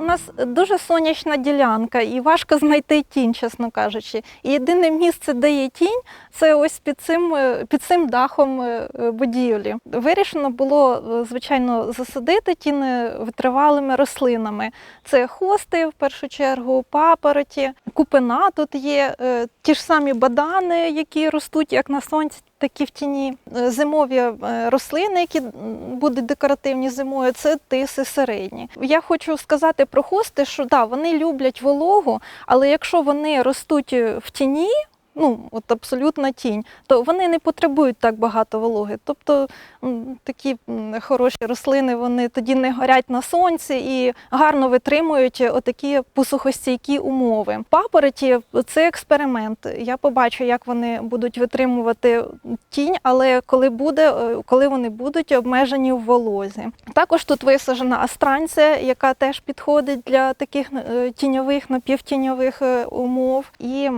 нас дуже сонячна ділянка, і важко знайти тінь, чесно кажучи. І єдине місце, де є тінь, це ось під цим, е, під цим дахом е, будівлі. Вирішено було, е, звичайно, засадити тіни витривалими рослинами. Це хости, в першу чергу, папороті, купина тут є, е, ті ж самі бадани, які ростуть як на сонці, так і в тіні. Е, Зимові е, рослини, які будуть декоративні зимою, це тиси середні. Я хочу сказати про хости, що да, вони люблять вологу, але якщо вони ростуть в тіні, ну от абсолютна тінь, то вони не потребують так багато вологи. Тобто такі хороші рослини вони тоді не горять на сонці і гарно витримують отакі посухостійкі умови. Папороті це експеримент. Я побачу, як вони будуть витримувати тінь, але коли буде, е, коли вони будуть обмежені в волозі. Також тут висаджена астранція, яка теж підходить для таких е, тіньових, напівтіньових е, умов. І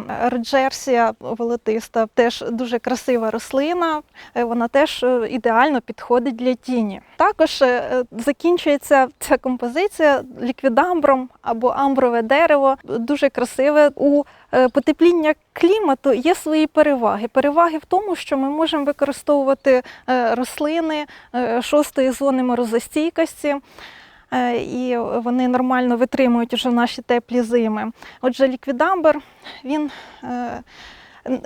волотиста теж дуже красива рослина. Е, Вона теж е, ідеально підходить для тіні. Також е, закінчується ця композиція ліквідамбром або амброве дерево. Дуже красиве. У потепління клімату є свої переваги. Переваги в тому, що ми можемо використовувати рослини шостої зони морозостійкості. І вони нормально витримують вже наші теплі зими. Отже, ліквідамбр він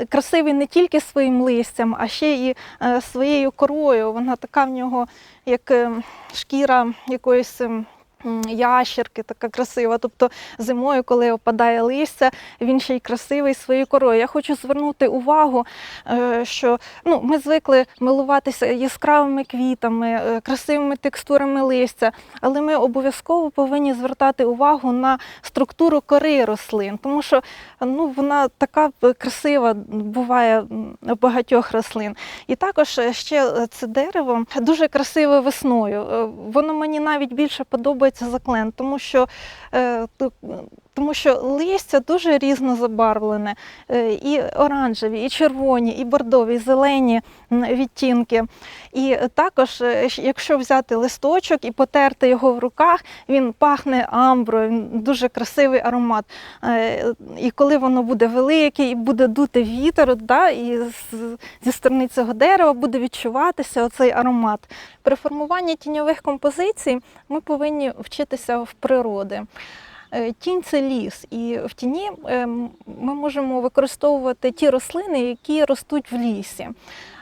красивий не тільки своїм листям, а ще і е, своєю корою. Вона така в нього, як е, шкіра якоїсь. Ящерки така красива. Тобто зимою, коли опадає листя, він ще й красивий своєю корою. Я хочу звернути увагу, е, що ну, ми звикли милуватися яскравими квітами, е, красивими текстурами листя, але ми обов'язково повинні звертати увагу на структуру кори рослин, тому що ну, вона така красива буває у багатьох рослин. І також е, ще це дерево дуже красиве весною. Воно мені навіть більше подобається за клен, тому що, е, тому що листя дуже різно забарвлене. Е, І оранжеві, і червоні, і бордові, і зелені відтінки. І також, е, якщо взяти листочок і потерти його в руках, він пахне амброю, дуже красивий аромат. І коли воно буде велике і буде дути вітер, да, і зі сторони цього дерева буде відчуватися оцей аромат. При формуванні тіньових композицій ми повинні вчитися в природи. Е, Тінь це ліс, і в тіні ем, ми можемо використовувати ті рослини, які ростуть в лісі.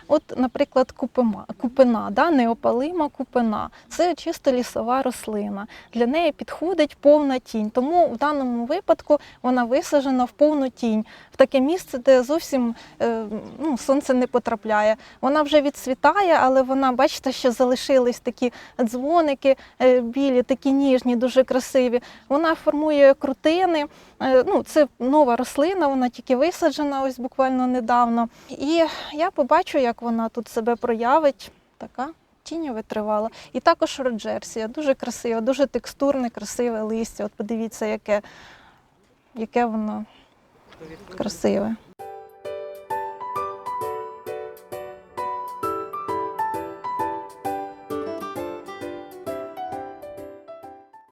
От, наприклад, купима, купина, да, неопалима купина це чисто лісова рослина. Для неї підходить повна тінь. Тому в даному випадку вона висаджена в повну тінь, в таке місце, де зовсім е, ну, сонце не потрапляє. Вона вже відцвітає, але вона, бачите, ще залишились такі дзвоники е, білі, такі ніжні, дуже красиві. Вона формує крутини. Е, Ну, це нова рослина, вона тільки висаджена ось буквально недавно. І я побачу, як вона тут себе проявить. Така тінь витривала. І також роджерсія, дуже красива, дуже текстурне, красиве листя. От подивіться, яке, яке воно красиве.